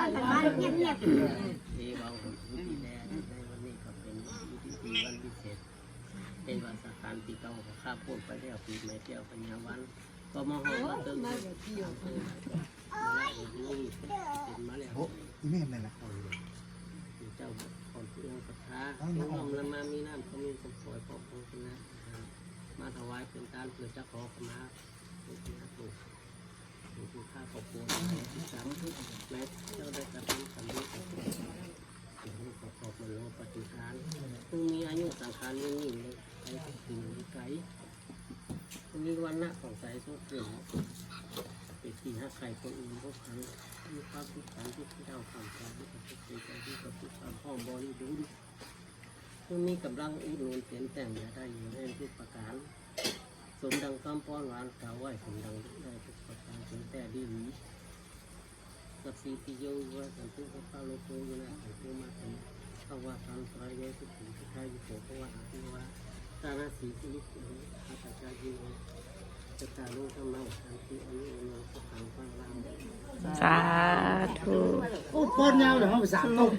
มาแต่บ้านเงียบเทวาหุ่นวิธีแดงในวันนี้ก็เป็นวิธีวันพิเศษเป็นวันสำคัญที่เก่าของข้าพูดไปแล้วปีใหม่เที่ยวปัญญาวันก็มาหอมาตึงมาเที่ยวมาแล้วนี่เป็นมาแล้วโอ้อีแม่นั่นแหละเจ้าคนเอื้องศรัทธาน้อมละมามีน้ำเขามีสมสวยพอคงชนะมาถวายเป็นการเพื่อจะขอขมาเป็นที่นักบุญเป็นข้าขอบคุณที่สามแม้เจ้าได้กระทำสำเร็จกับผมขอขอบมันโลปฏิทานพึงมีอายุ สังขารยิ่งยิ่งเลยไปถึงไกลมีวันหน้าของใสสุดเกี่ยวเป็นที่หักใครคนอื่นพวกเขามีความทุกข์ใจที่ที่เราทำใจที่กับทุกข์ใจที่กับทุกความห้อมบริบูรณ์พึงมีกำลังอุดหนุนเปลี่ยนแต่งได้อยู่ในทุกประการ สมดังคำป้อนหวานกล่าวไหวสมดังได้ทุกประการถึงแต่ดีนี้สัพพิติโยว่าสันตุพระพาโลโกยนะสันตุมาถึง ภาวะตันตรายโยสุขีสุขายุโสภาวะอาภิวะตาราสีสุนิสุอาตาจายิโนจตารุธรรมังสันติอันุโนสุขังฟังลามสาธุโอ้ปอนยาวเลยห้องสามต้ม